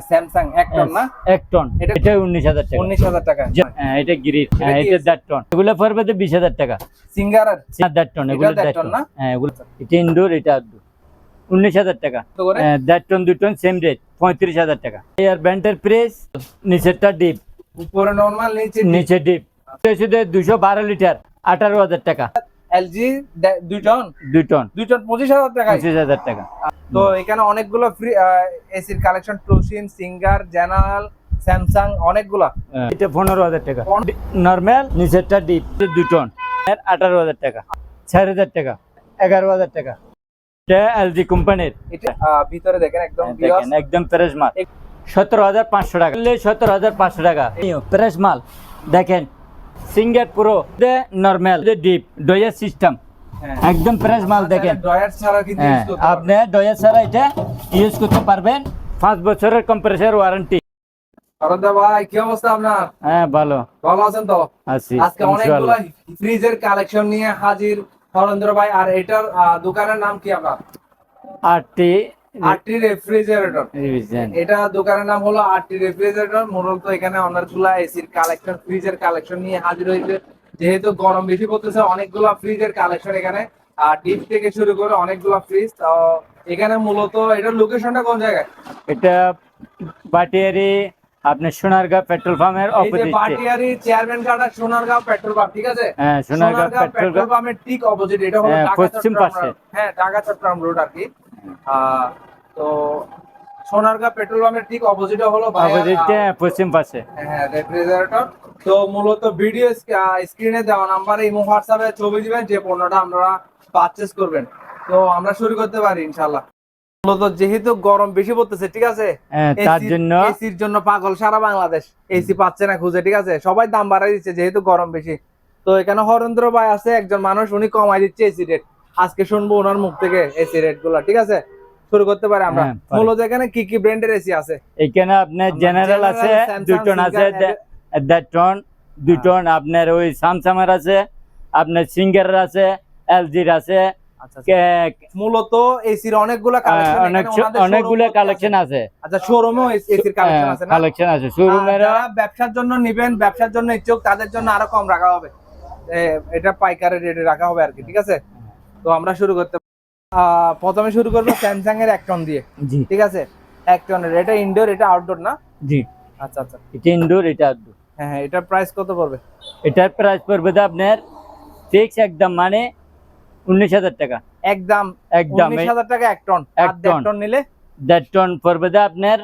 Samsung এক ton না? এক টন এটা- এটা উনিশ হাজার টাকা। উনিশ হাজার টাকা। হ্যাঁ, এটা গিরিট এটা হ্যাঁ, এটা টন এগুলো পড়বে তো বিশ হাজার টাকা। সিঙ্গারের হ্যাঁ, টন এগুলো টন না? হ্যাঁ এগুলো। এটা ইনডোর এটা আউটডোর উনিশ হাজার টাকা। হ্যাঁ, দেড় টন দুই টন সেম রেট পঁয়ত্রিশ হাজার টাকা। এয়ার ব্যান্ডের প্রেস নিচেরটা ডিপ উপরে নরমাল নিচে নিচে ডিপ শুধু দুশো বারো লিটার আঠারো হাজার টাকা। এলজি দুই টন? দুই টন। দুই টন পঁচিশ হাজার টাকা। পঁচিশ হাজার টাকা। তো এখানে অনেকগুলো ফ্রি এসির কালেকশন টুসিন সিঙ্গার জেনারেল স্যামসাং অনেকগুলা। এটা পনেরো হাজার টাকা। নর্মাল নিচেরটা ডিপ দুই টন। এর আঠারো হাজার টাকা। চার হাজার টাকা। এগারো হাজার টাকা। এটা এলজি কোম্পানির। এটা ভিতরে দেখেন একদম হ্যাঁ, একদম ফ্রেশ মাল। সতেরো হাজার পাঁচশো টাকা। সতেরো হাজার পাঁচশো টাকা। ফ্রেশ মাল। দেখেন Singer pro normal deep drawer system. একদম ফ্রেশ মাল দেখেন। ডয়ার ছাড়া কিন্তু হ্যাঁ। আপনি ডয়ার ছাড়া এটা ইউজ করতে পারবেন। পাঁচ বছরের কম্প্রেসার ওয়ারেন্টি অরদা ভাই কি অবস্থা আপনার? হ্যাঁ ভালো। ভালো আছেন তো? আছি আজকে অনেকগুলো ফ্রিজের কালেকশন নিয়ে হাজির হরেন্দ্র ভাই আর এটার দোকানের নাম কি আপনার? আটটি আরটি রেফ্রিজারেটর এটা দোকানের নাম হলো আরটি রেফ্রিজারেটর মূলত এখানে অনেকগুলা এসির কালেকশন ফ্রিজের কালেকশন নিয়ে হাজির হয়েছে। যেহেতু গরম বেশি পড়তেছে অনেকগুলা ফ্রিজের কালেকশন এখানে। আর ডিপ থেকে শুরু করে অনেকগুলা ফ্রিজ তো এখানে মূলত এটার লোকেশনটা কোন জায়গায়? এটা বাটিয়ারি আপনার সোনারগাঁ পেট্রোল পাম্পের যে বাটিয়ারি চেয়ারম্যান কাটা সোনারগাঁও পেট্রোল পাম্প ঠিক আছে? হ্যাঁ সোনারগাঁ পেট্রোল পাম্পের ঠিক অপোজিট এটা হলো হ্যাঁ, পশ্চিম পাশে। হ্যাঁ ঢাকা চট্টগ্রাম রোড আর কি। তো সোনারগাঁ পেট্রোল পাম্পের ঠিক অপোজিটে হলো অপোজিটে পশ্চিম পাশে। হ্যাঁ রেফ্রিজারেটর তো মূলত ভিডিও স্ক্রিনে দেওয়া নাম্বারে ইমো হোয়াটসঅ্যাপে ছবি দিবেন যে পণ্যটা আপনারা পারচেজ করবেন। তো আমরা শুরু করতে পারি ইনশাআল্লাহ। মূলত যেহেতু গরম বেশি পড়তেছে ঠিক আছে? হ্যাঁ, তার জন্য এসির জন্য পাগল সারা বাংলাদেশ। এসি পাচ্ছে না খুঁজে ঠিক আছে? সবাই দাম বাড়াই দিচ্ছে যেহেতু গরম বেশি। তো এখানে হরেন্দ্র ভাই আছে একজন মানুষ উনি কমাই দিচ্ছে এসি রেট আজকে শুনব ওনার মুখ থেকে এসি রেটগুলা ঠিক আছে? শুরু করতে পারি আমরা। হ্যাঁ, মূলত এখানে কি কি ব্র্যান্ডের এসি আছে? এখানে আপনার জেনারেল আছে দুই টন আছে দেড় টন দুই টন আপনার ওই স্যামসাংয়ের আছে আপনার সিঙ্গারের আছে এলজির আছে আচ্ছা আচ্ছা। মূলত এসির অনেকগুলা কালেকশন অনেক অনেকগুলো কালেকশন আছে। আচ্ছা শোরুমেও এসির কালেকশন আছে কালেকশন আছে। শোরুমের ব্যবসার জন্য নিবেন ব্যবসার জন্য ইচ্ছুক তাদের জন্য আরও কম রাখা হবে। এটা পাইকারি রেটে রাখা হবে আর কি ঠিক আছে? তো আমরা শুরু করতে প্রথমে শুরু করব স্যামসাং এর এক টন দিয়ে। জি। ঠিক আছে? এক টনের এটা ইনডোর এটা আউটডোর না? জি। আচ্ছা আচ্ছা। এটা ইনডোর এটা আউটডোর হ্যাঁ হ্যাঁ এটার প্রাইস কত পড়বে? এটার প্রাইস পড়বে আপনার ফিক্স একদম মানে উনিশ হাজার টাকা। একদম একদম। উনিশ হাজার টাকা এক টন এক টন। নিলে? দেড় টন পড়বে আপনার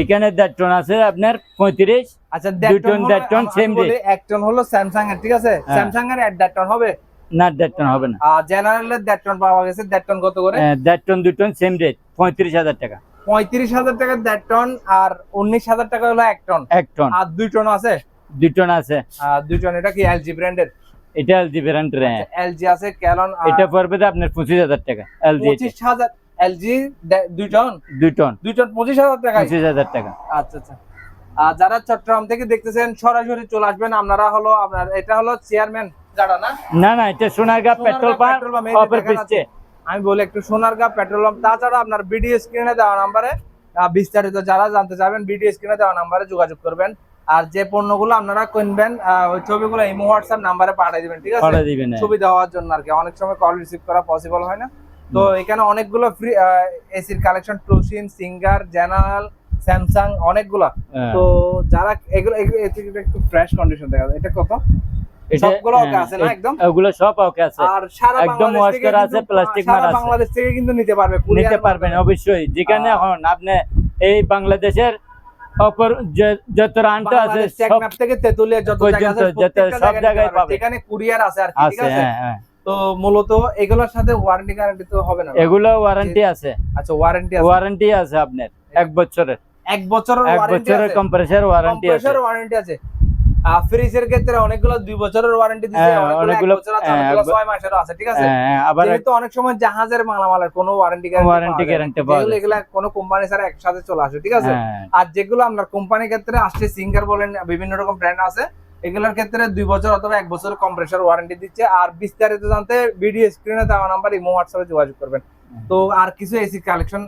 এখানে দেড় টন আছে আপনার পঁয়ত্রিশ। আচ্ছা দেড় টন দেড় টন সেম এক টন হলো স্যামসাং এর ঠিক আছে। স্যামসাং এর এক দেড় টন হবে। না দেড় টন হবে না। আর জেনারেলের দেড় টন পাওয়া গেছে দেড় টন কত করে? দেড় টন দুই টন সেম রেট পঁয়ত্রিশ হাজার টাকা। পঁয়ত্রিশ হাজার টাকা দেড় টন আর উনিশ হাজার টাকা হলো এক টন। এক টন। আর দুই টন আছে? দুই টন আছে। দুই টন এটা কি এলজি ব্র্যান্ডের এটা এলজি ব্র্যান্ডের হ্যাঁ। এলজি আছে ক্যালন এটা পড়বে আপনার পঁচিশ হাজার টাকা এলজি পঁচিশ হাজার এলজি দুই টন? দুই টন। দুই টন পঁচিশ হাজার টাকা পঁচিশ হাজার টাকা। আচ্ছা আচ্ছা। আর যারা চট্টগ্রাম থেকে দেখতেছেন সরাসরি চলে আসবেন। আপনারা হলো আপনার এটা হলো চেয়ারম্যান যারা না? না না এটা সোনারগাঁ পেট্রোল পাম্প, অপর আমি বলি একটু সোনারগাঁ পেট্রোল পাম্প। তাছাড়া আপনার বিডি স্ক্রিনে দেওয়া নাম্বারে বিস্তারিত যারা জানতে চাবেন বিডি স্ক্রিনে দেওয়া নাম্বারে যোগাযোগ করবেন। আর যে পণ্যগুলো আপনারা কিনবেন ওই ছবিগুলো ইমো হোয়াটসঅ্যাপ নাম্বারে পাঠিয়ে দিবেন ঠিক আছে? করে দিবেন হ্যাঁ। সুবিধা হওয়ার জন্য আর কি। অনেক সময় কল রিসিভ করা পসিবল হয় না। তো এখানে অনেকগুলো ফ্রি এসির কালেকশন টুসিন সিঙ্গার জেনারেল স্যামসাং অনেকগুলা। হ্যাঁ। তো যারা এগুলো একটু ফ্রেশ কন্ডিশন দেখা এটা কত? সবগুলো ওকে হ্যাঁ, আছে না একদম? ওগুলো সব ওকে আছে। আর সারা একদম বাংলাদেশ করা আছে, plastic মারা আছে। বাংলাদেশ থেকে কিন্তু নিতে পারবে নিতে পারবেন অবশ্যই। যেখানে এখন আপনি এই বাংলাদেশের অপর যত রানটা আছে সব থেকে তেতুলিয়া যত জায়গা আছে সব জায়গায় জায়গায় নিতে পারবে। পাবে। এখানে কুরিয়ার আছে আর ঠিক আছে আছে? হ্যাঁ হ্যাঁ। তো মূলত এগুলোর সাথে ওয়ারেন্টি গ্যারান্টি তো হবে না এগুলো ওয়ারেন্টি আছে। আচ্ছা ওয়ারেন্টি আছে। ওয়ারেন্টি আছে আপনার এক বছরের। এক বছরের এক বছরের কম্প্রেসার ওয়ারেন্টি আছে। কম্প্রেসর ওয়ারেন্টি আছে। আর ফ্রিজের ক্ষেত্রে অনেকগুলো দুই বছরের ওয়ারেন্টি দিচ্ছে হ্যাঁ, অনেকগুলো হ্যাঁ, ছয় মাসেরও আছে ঠিক আছে? হ্যাঁ আবার যেহেতু অনেক সময় জাহাজের মালামালের কোনো ওয়ারেন্টি গ্যারান্টি পাওয়া যায়। এগুলো কোনো কোম্পানি ছাড়া একসাথে চলে আসে ঠিক আছে? আর যেগুলো আপনার কোম্পানির ক্ষেত্রে আসছে সিঙ্গার বলেন বিভিন্ন রকম ব্র্যান্ড আছে এগুলোর ক্ষেত্রে দুই বছর অথবা এক বছর কম্প্রেসর ওয়ারেন্টি দিচ্ছে। আর বিস্তারিত জানতে ভিডিও স্ক্রিনে দেওয়া নাম্বার ইমো হোয়াটসঅ্যাপে যোগাযোগ করবেন। তো আর কিছু এসি কালেকশন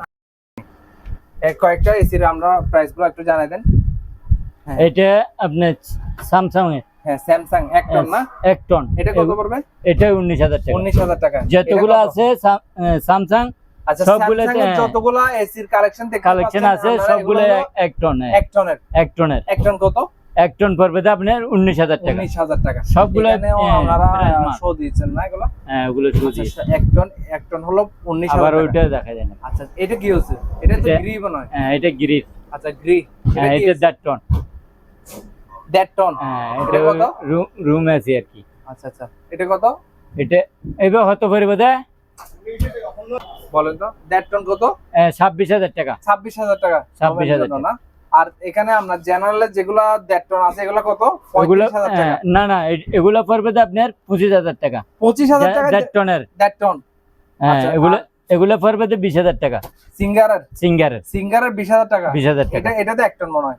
এক কয়েকটা এসির আমরা প্রাইসগুলো একটু জানাই দেন। এটা আপনার স্যামসাং এর। হ্যাঁ স্যামসাং এক টন না? এক টন এটা কত পড়বে? এটা উনিশ হাজার টাকা। উনিশ হাজার টাকা। যতগুলো আছে স্যামসাং আচ্ছা হ্যাঁ। যতগুলো এসির কালেকশন কালেকশন আছে সবগুলো এক টন হ্যাঁ, এক টনের এক টনের এক টন কত? এক টন পড়বে আপনার উনিশ হাজার টাকা। উনিশ হাজার টাকা। সবগুলো, হ্যাঁ। শো দিয়েছেন না এগুলো? হ্যাঁ ওগুলো আচ্ছা, এক টন এক টন হলো উনিশ আবার ওইটা দেখা যায় না। আচ্ছা এটা কি হচ্ছে? এটা তো এটা- নয় হ্যাঁ। এটা গ্রিপ আচ্ছা হ্যাঁ কি এটা দেড় টন দেড় টন হ্যাঁ এটা কত? রুম আর কি। আচ্ছা আচ্ছা। এটা কত? এটা এবার হতে পারবে দে। বলেন তো। দেড় টন কত? ছাব্বিশ হাজার টাকা। ছাব্বিশ হাজার টাকা। 26,000 জন্য না? আর এখানে আমরা জেনারেলের যেগুলা দেড় টন আছে এগুলো কত? হাজার হ্যাঁ, না না এগুলো পড়বে আপনার পঁচিশ হাজার টাকা। পঁচিশ হাজার টাকা দেড় টনের দেড় টন হ্যাঁ এগুলো এগুলো পড়বে তো বিশ হাজার টাকা। সিঙ্গারের? সিঙ্গারের। সিঙ্গারের বিশ হাজার টাকা? বিশ হাজার টাকা। এটা তো এক টন মনে হয়।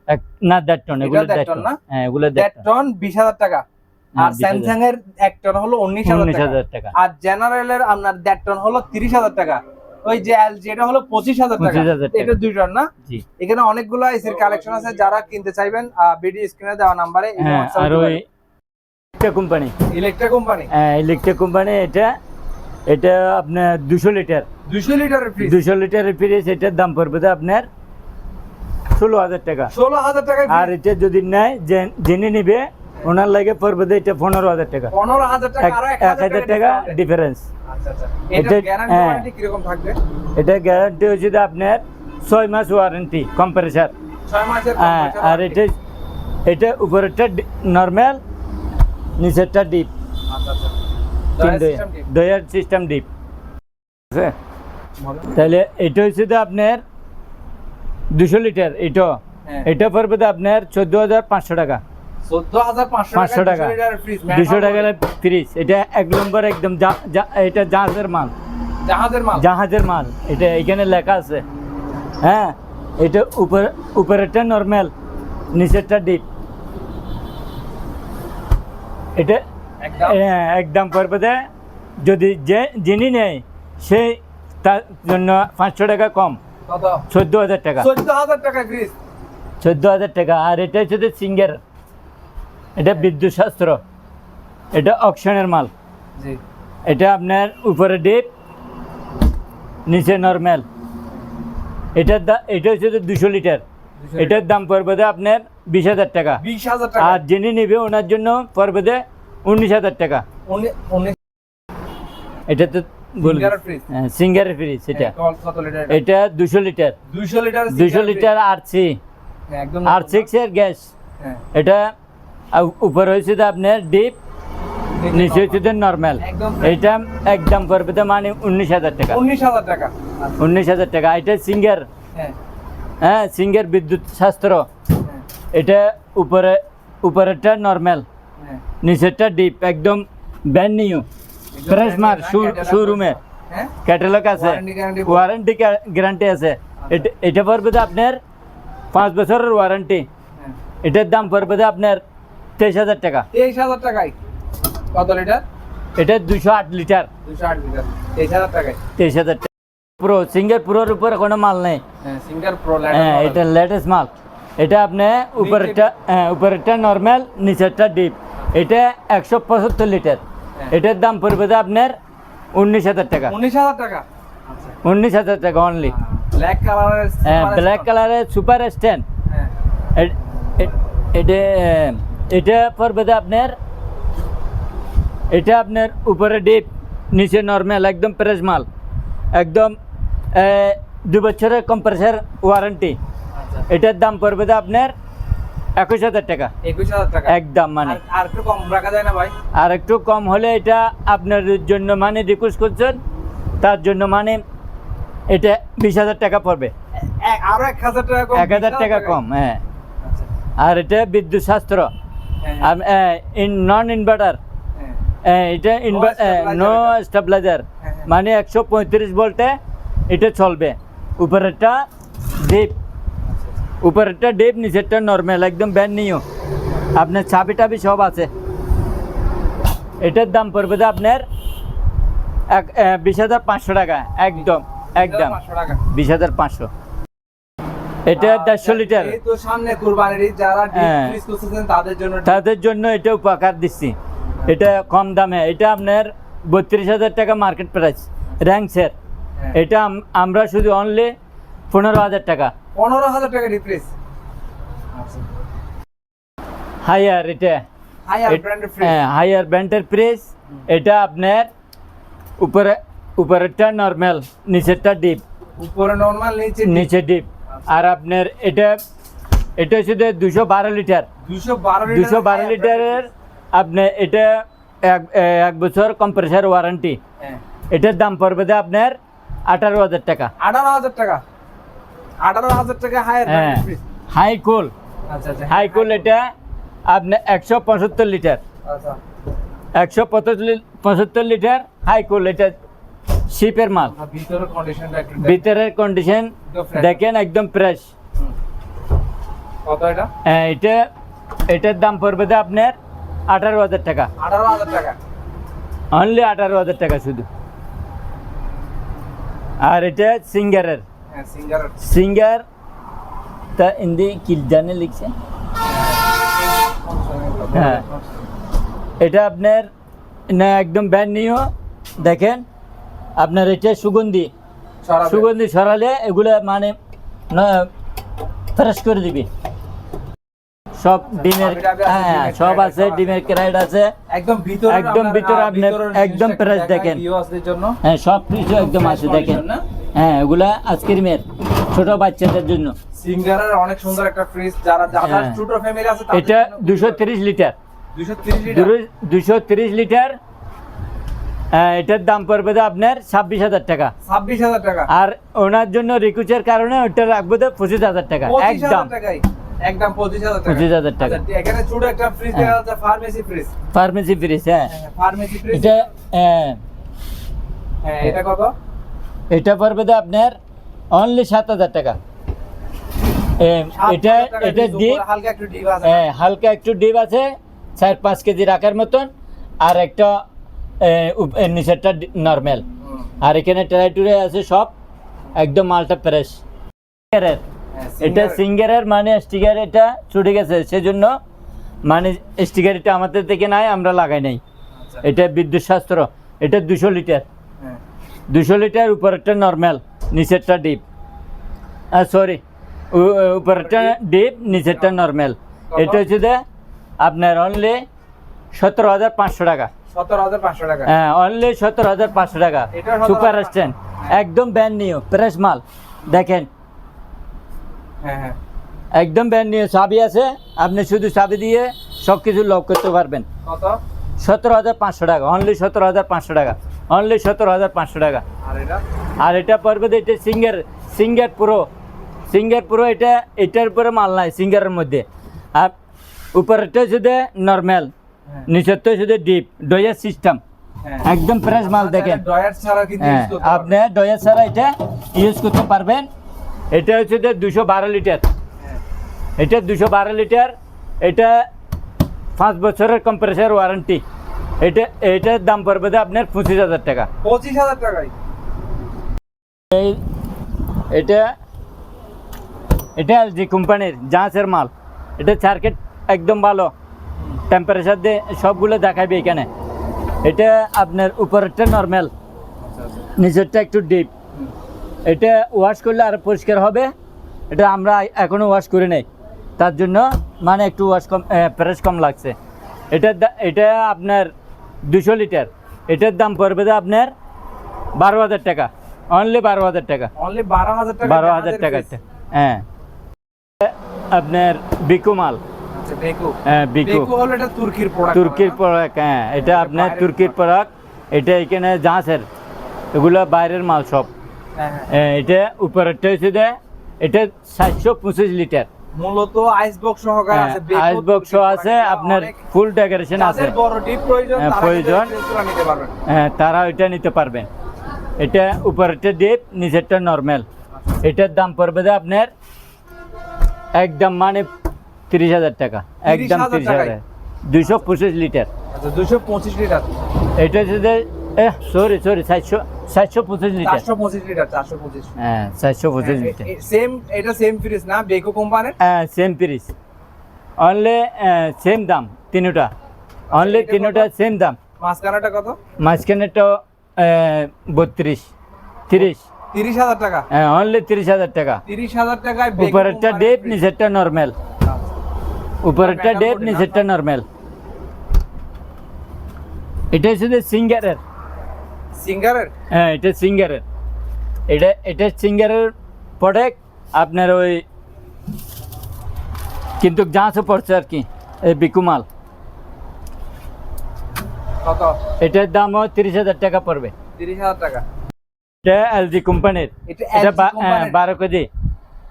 না দেড় টন এগুলো দেড় টন না? হ্যাঁ এগুলো দেড় টন বিশ হাজার টাকা। আর স্যামসাং এর এক টন হলো উনিশ হাজার টাকা। হাজার টাকা। আর আপনার দেড় টন হলো তিরিশ হাজার টাকা। ওই যে এলজি এটা হলো পঁচিশ হাজার টাকা। এটা দুই টন না? এখানে অনেকগুলো এসির কালেকশন আছে। যারা কিনতে চাইবেন ভিডিও স্ক্রিনে দেওয়া নাম্বারে আর ওই কোম্পানি ইলেকট্রা কোম্পানি হ্যাঁ ইলেকট্রিক কোম্পানি এটা এটা আপনার দুশো লিটার। দুইশো লিটারের ফ্রিজ দুশো লিটারের ফ্রিজ এটার দাম পড়বে আপনার ষোলো হাজার টাকা। ষোলো হাজার টাকা আর এটা যদি নেয় জেনে নিবে ওনার লাগে পড়বে এটা পনেরো হাজার টাকা। পনেরো হাজার টাকা এক হাজার টাকা ডিফারেন্স আচ্ছা আচ্ছা। এটা- হ্যাঁ। এটা গ্যারান্টি হচ্ছে আপনার ছয় মাস ওয়ারেন্টি কম্প্রেসার হ্যাঁ আর এটা এটা উপরেরটা নর্মাল নিচেরটা ডিপ দয়ার সিস্টেম ডিপ। তাহলে এটা হচ্ছে তো আপনার দুশো লিটার এটা? হ্যাঁ। এটা পড়বে তো আপনার চোদ্দ হাজার পাঁচশো টাকা। পাঁচশো টাকা দুশো টাকা ফ্রিজ এটা এক নম্বর একদম এটা জাহাজের মাল। জাহাজের মাল। জাহাজের মাল এটা এখানে লেখা আছে। হ্যাঁ এটা উপর উপরেরটা নর্মাল নিচেরটা ডিপ এটা একদম। হ্যাঁ, একদম পড়বে দে যদি যে যিনি নেয় সেই তার জন্য পাঁচশো টাকা কম। চোদ্দ হাজার টাকা। চোদ্দ হাজার টাকা ফ্রিজ চোদ্দ হাজার টাকা। আর এটা হচ্ছে সিঙ্গার। এটা বিদ্যুৎ শাস্ত্র। এটা অকশনের মাল। এটা আপনার উপরে ডিপ নিচে নর্মাল। এটার দাম এটা হচ্ছে দুশো লিটার। এটার দাম পড়বে আপনার বিশ হাজার টাকা। বিশ হাজার আর যিনি নিবে ওনার জন্য পড়বে উনিশ হাজার টাকা। এটা তো বলব সিঙ্গারের ফ্রিজ সিঙ্গারের এটা। কত লিটার এটা? দুশো লিটার। দুশো লিটার আর সি আর সিক্স এর গ্যাস। হ্যাঁ। এটা উপরে হয়েছে তো আপনার ডিপ নিচে হচ্ছে তো নর্মাল একদম এইটা একদম পড়বে তো মানে উনিশ হাজার টাকা। উনিশ হাজার টাকা। উনিশ হাজার টাকা। এটা সিঙ্গার। হ্যাঁ। হ্যাঁ সিঙ্গার বিদ্যুৎ শাস্ত্র। হ্যাঁ, এটা উপরে উপরেরটা নর্মাল হ্যাঁ নিচেরটা ডিপ একদম ব্যান্ড নিউ ফ্রেশ মার শোরুমে হ্যাঁ? ক্যাটালগ আছে। ওয়ারেন্টি গ্যারান্টি আছে। এটা- এটা পড়বে আপনার পাঁচ বছরের ওয়ারেন্টি হ্যাঁ। এটার দাম পড়বে আপনার তেইশ হাজার টাকা। তেইশ হাজার টাকায়? কত লিটার এটা দুশো আট লিটার দুশো আট লিটার তেইশ হাজার টাকায়? তেইশ হাজার টাকা। প্রো সিঙ্গার প্রোর উপরে কোনো মাল নেই। হ্যাঁ সিঙ্গার প্রো হ্যাঁ এটা লেটেস্ট মাল। এটা আপনি উপরেরটা হ্যাঁ উপরেরটা নর্মাল নিচেরটা ডিপ এটা একশো পঁচাত্তর লিটার। হ্যাঁ। এটার দাম পড়বে তো আপনার উনিশ হাজার টাকা। উনিশ হাজার টাকা? আচ্ছা। উনিশ হাজার টাকা অনলি ব্ল্যাক কালারের হ্যাঁ ব্ল্যাক কালারের সুপার স্ট্যান্ড এটা এটা পড়বে তো আপনার এটা আপনার উপরে ডিপ নিচে নর্মাল একদম ফ্রেশ মাল। একদম দু বছরের কম্প্রেসার ওয়ারেন্টি এটার দাম পড়বে তো আপনার একুশ হাজার টাকা। একুশ হাজার টাকা? একদম মানে। আর- একটু কম রাখা যায় না ভাই? আর একটু কম হলে এটা আপনার জন্য মানে রিকোয়েস্ট করছেন তার জন্য মানে এটা বিশ হাজার টাকা পড়বে। আরও এক হাজার টাকা কম এক হাজার টাকা কম হ্যাঁ। আচ্ছা। আর এটা বিদ্যুৎ শাস্ত্র। হ্যাঁ, ইন নন ইনভার্টার হ্যাঁ। এটা নো। স্টেবিলাইজার হ্যাঁ, হ্যাঁ। মানে একশো পঁয়ত্রিশ ভোল্টে এটা চলবে। উপরেরটা ডিপ উপরেরটা ডিপ নিচেরটা নর্মাল একদম ব্যান্ড নিও আপনার চাবি টাবি সব আছে। এটার দাম পড়বে তো আপনার এক বিশ হাজার পাঁচশো টাকা একদম একদম। বিশ হাজার পাঁচশো এটা দেড়শো লিটার। সামনে কুরবানির যারা ডিপ হ্যাঁ। তাদের জন্য তাদের জন্য এটা উপকার দিচ্ছি। এটা কম দামে। এটা আপনার বত্রিশ হাজার টাকা মার্কেট প্রাইস র্যাঙ্কসের। এটা আমরা শুধু অনলি পনেরো হাজার টাকা। পনেরো হাজার টাকা হাইয়ার এটা। হায়ার ব্র্যান্ডের হ্যাঁ হাইয়ার ব্র্যান্ডের প্রাইস এটা আপনার উপরে উপরেরটা নর্মাল নিচেরটা ডিপ উপরে নরমাল নিচে নিচে ডিপ আর আপনার এটা এটা শুধু দুশো বারো লিটার দুশো বারো দুশো বারো লিটারের আপনি এটা এক এক বছর কম্প্রেসার ওয়ারেন্টি হ্যাঁ। এটার দাম পড়বে আপনার আঠারো হাজার টাকা। আঠারো হাজার টাকা। আঠারো হাজার টাকা হায়ার হ্যাঁ। আচ্ছা আচ্ছা। হাই কুল এটা একশো পঁচাত্তর লিটার আচ্ছা। একশো পঁচাত্তর লিটার হাই কুল এটা শিপের মাল। ভিতরের কন্ডিশন দেখেন। একদম ফ্রেশ। কত এটা? এটা এটার দাম পড়বে আপনার আঠারো হাজার টাকা। আঠারো হাজার টাকা। অনলি আঠারো হাজার টাকা শুধু। আর এটা সিঙ্গারের। হ্যাঁ সিঙ্গার সিঙ্গার তা হিন্দি কি জানে লিখছে? হ্যাঁ। এটা আপনার না একদম ব্যান্ড নিও দেখেন আপনার এটা সুগন্ধি। সুগন্ধি সরালে এগুলো মানে ফ্রেশ করে দিবি। সব ডিমের হ্যাঁ সব আছে ডিমের ক্রাইড আছে। একদম ভিতরে একদম ভিতরে আপনার একদম ফ্রেশ দেখেন। হ্যাঁ সব কিছু একদম আছে দেখেন। না? হ্যাঁ এগুলা আইসক্রিমের ছোট বাচ্চাদের জন্য। সিঙ্গারের অনেক সুন্দর একটা ফ্রিজ যারা যারা হ্যাঁ। ছোট ফ্যামিলি আছে এটা দুশো তিরিশ লিটার। দুশো তিরিশ লিটার? দুশো তিরিশ লিটার। হ্যাঁ, এটার দাম পড়বে আপনার ছাব্বিশ হাজার টাকা। ছাব্বিশ হাজার টাকা। আর ওনার জন্য রিকুচের কারণে ওটা রাখব তো পঁচিশ হাজার টাকা একদম। একদম পঁচিশ হাজার টাকা। পঁচিশ হাজার টাকা। আচ্ছা, এখানে ছোট একটা ফ্রিজ দেখা যাচ্ছে ফার্মেসি ফ্রিজ ফার্মেসি ফ্রিজ হ্যাঁ। ফার্মেসি ফ্রিজ এটা হ্যাঁ, হ্যাঁ এটা কত? এটা পড়বে তো আপনার অনলি সাত হাজার টাকা। এটা এটা ডিপ হালকা একটু ডিপ আছে হ্যাঁ, হালকা একটু ডিপ আছে চার পাঁচ কেজি রাখার মতন। আর একটা নিচেরটা নর্মাল আর এখানে ট্রাইটুরে আছে সব একদম মালটা ফ্রেশ হ্যাঁ, এটা সিঙ্গারের মানে স্টিকার এটা ছুটে গেছে সেজন্য মানে স্টিকার এটা আমাদের থেকে নাই আমরা লাগাই নাই। আচ্ছা, এটা বিদ্যুৎ শাস্ত্র এটা দুশো লিটার। দুশো লিটার উপরেরটা নর্মাল নিচেরটা ডিপ সরি উপরেরটা ডিপ নিচেরটা নর্মাল এটা হচ্ছে যে আপনার অনলি সতেরো হাজার পাঁচশো টাকা। হ্যাঁ অনলি সতেরো হাজার পাঁচশো টাকা। সুপার স্ট্যান্ড একদম ব্যান্ড নিও ফ্রেশ মাল। দেখেন। হ্যাঁ হ্যাঁ। একদম ব্যান্ড নিয়ে চাবি আছে আপনি শুধু চাবি দিয়ে সব কিছু লক করতে পারবেন। কত? সতেরো হাজার পাঁচশো টাকা অনলি সতেরো হাজার পাঁচশো টাকা অনলি সতেরো হাজার পাঁচশো টাকা। আর এটা? আর এটা পড়বে এটা Singer Singer pro Singer pro এটা এটার উপরে মাল নাই সিঙ্গারের মধ্যে। আর উপরেরটা শুধু নর্মাল হ্যাঁ, নিচেরটা শুধু ডিপ ডয়ার সিস্টেম। একদম ফ্রেশ মাল দেখেন। ডয়ার ছাড়া কিন্তু হ্যাঁ। আপনি ডয়ার ছাড়া এটা ইউজ করতে পারবেন। এটা হচ্ছে দুশো বারো লিটার। হ্যাঁ, এটা দুশো বারো লিটার এটা পাঁচ বছরের কম্প্রেসার ওয়ারেন্টি এটা এটার দাম পড়বে আপনার পঁচিশ হাজার টাকা। পঁচিশ হাজার টাকায়? এই এটা এটা এলজি কোম্পানির জাহাজের মাল। এটা সার্কিট একদম ভালো। টেম্পারেচার দিয়ে সবগুলো দেখাবে এখানে। এটা আপনার উপরেরটা নর্মাল নিচেরটা একটু ডিপ এটা ওয়াশ করলে আরও পরিষ্কার হবে। এটা আমরা এখনও ওয়াশ করি নাই। তার জন্য মানে একটু ওয়াশ কম প্রেস কম লাগছে। এটার এটা আপনার দুশো লিটার। এটার দাম পড়বে যে আপনার বারো হাজার টাকা। অনলি বারো হাজার টাকা। অনলি বারো হাজার টাকা বারো হাজার টাকা হ্যাঁ। আপনার বিকু মাল। আচ্ছা হ্যাঁ বিকু তুর্কির প্রোডাক্ট। তুর্কির প্রোডাক্ট হ্যাঁ। এটা আপনার তুর্কির প্রোডাক্ট। এটা এখানে জাহাজের। এগুলো বাইরের মাল সব। হ্যাঁ হ্যাঁ, এটা উপরেরটা হচ্ছে যে এটা সাতশো পঁচিশ লিটার। মূলত আইস বক্স সহকারে হ্যাঁ, আছে বেকু আইস বক্স আছে আপনার ফুল ডেকোরেশন আছে যাদের বড় ডিপ প্রয়োজন হ্যাঁ, প্রয়োজন। নিতে পারবেন। হ্যাঁ তারা ওইটা নিতে পারবেন এটা উপরেরটা ডিপ নিচেরটা নর্মাল এটার দাম পড়বে যে আপনার একদম মানে তিরিশ হাজার টাকা। একদম তিরিশ হাজার দুশো পঁচিশ লিটার। আচ্ছা দুশো পঁচিশ লিটার। এটা হচ্ছে যে সরি সরি সাতশো চারশো পঁচিশ লিটার। চারশো পঁচিশ লিটার চারশো পঁচিশ। হ্যাঁ চারশো পঁচিশ লিটার। সেম এটা সেম ফ্রিজ না? বেকো কোম্পানির হ্যাঁ সেম পিরিস অনলি সেম দাম তিনোটা। অনলি? তিনোটা সেম দাম। মাঝখানেটা কত? মাঝখানেরটা বত্রিশ তিরিশ। তিরিশ হাজার টাকা? হ্যাঁ অনলি তিরিশ হাজার টাকা। তিরিশ হাজার টাকায় উপরেরটা ডেপ। নিচেরটা নর্মাল আচ্ছা। উপরেরটা ডেপ? নিচেরটা নর্মাল এটা শুধু সিঙ্গারের। সিঙ্গারের? হ্যাঁ এটা সিঙ্গারের। এটা এটা সিঙ্গারের প্রোডাক্ট আপনার ওই কিন্তু যাঁচও পড়ছে আর কি এই বিকুমাল। কত? এটার দাম তিরিশ হাজার টাকা পড়বে। তিরিশ হাজার টাকা। এটা এলজি কোম্পানির। এটা হ্যাঁ, বারো কেজি।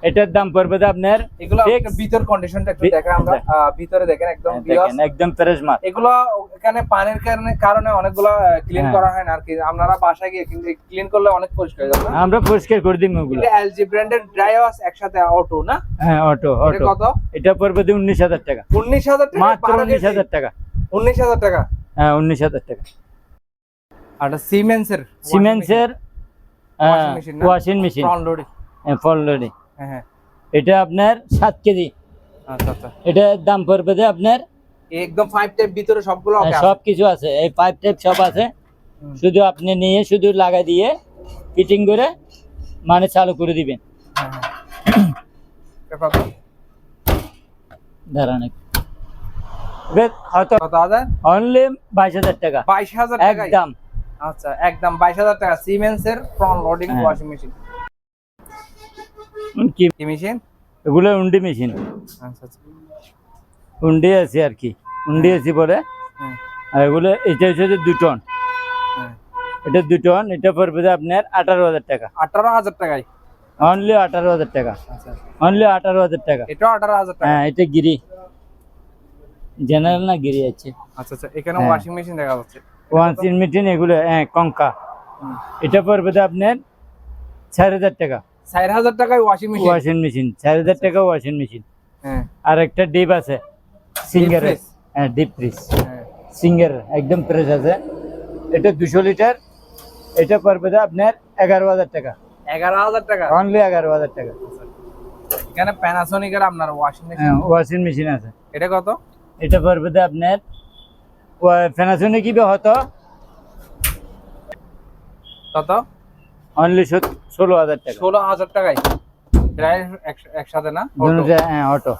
এটার দাম পড়বে আপনার এগুলো। ভিতর কন্ডিশনটা একটু দেখেন আমরা ভিতরে দেখেন একদম হ্যাঁ, একদম ফ্রেশ মাল এগুলো এখানে পানির কারণে কারণে অনেকগুলো ক্লিন হ্যাঁ। করা হয় না আর কি। আপনারা বাসায় গিয়ে ক্লিন করলে অনেক পরিষ্কার হয়ে যাবে আমরা পরিষ্কার করে দিই ওগুলো। এটা এলজি ব্র্যান্ডের ড্রাই ওয়াশ একসাথে অটো না? হ্যাঁ অটো অটো কত? এটা পড়বে তো উনিশ হাজার টাকা। উনিশ হাজার টাকা মাত্র উনিশ হাজার টাকা। উনিশ হাজার টাকা? হ্যাঁ উনিশ হাজার টাকা। আর সিমেন্সের সিমেন্সের Washing machine না? ওয়াশিং মেশিন ফ্রন্ট লোডে ফল লোডে হ্যাঁ হ্যাঁ। এটা আপনার সাত কেজি। আচ্ছা আচ্ছা। এটার দাম পড়বে যে আপনার? একদম ফাইভ টাইপ ভিতরে সবগুলো হ্যাঁ, সব কিছু আছে। এই পাইপ টাইপ সব আছে। শুধু আপনি নিয়ে শুধু লাগাই দিয়ে ফিটিং করে মানে চালু করে দিবেন। হ্যাঁ। দাঁড়ান হয়তো অনলি বাইশ হাজার টাকা। বাইশ হাজার একদম। আচ্ছা একদম বাইশ হাজার টাকা। সিমেন্সের ফ্রন্ট লোডিং। ওয়াশিং মেশিন কি? মেশিন? এগুলো উন্ডি মেশিন। আচ্ছা আচ্ছা। উন্ডি আছে আর কি। উন্ডি আছে বলে। হ্যাঁ। আর এগুলো এটা হচ্ছে যে দু টন। হ্যাঁ। এটা দু টন এটা পড়বে আপনার আঠারো হাজার টাকা। আঠারো হাজার টাকায়? অনলি আঠারো হাজার টাকা। আচ্ছা অনলি আঠারো হাজার টাকা। এটাও আঠারো হাজার টাকা? হ্যাঁ এটা গিরি। জেনারেল না গিরি আছে। আচ্ছা আচ্ছা। এখানে হ্যাঁ। ওয়াশিং মেশিন দেখা যাচ্ছে। ওয়াশিং মেশিন এগুলো হ্যাঁ কঙ্কা। এটা পড়বে আপনার চার হাজার টাকা। চার হাজার টাকায় ওয়াশিং মেশিন ওয়াশিং মেশিন চার হাজার টাকা ওয়াশিং মেশিন হ্যাঁ। আর একটা ডিপ আছে সিঙ্গার হ্যাঁ ডিপ ফ্রিজ হ্যাঁ। সিঙ্গার একদম ফ্রেশ আছে। এটা দুশো লিটার এটা পড়বে আপনার এগারো হাজার টাকা। এগারো হাজার টাকা? অনলি এগারো হাজার টাকা। এখানে প্যানাসোনিকের আপনার ওয়াশিং মেশিন ওয়াশিং মেশিন আছে। এটা কত? এটা পড়বে আপনার ফেনাশনে কি হতো কত? অনলি ষোলো হাজার টাকা। ষোলো হাজার টাকায়। প্রায় এক- একসাথে না? হ্যাঁ অটো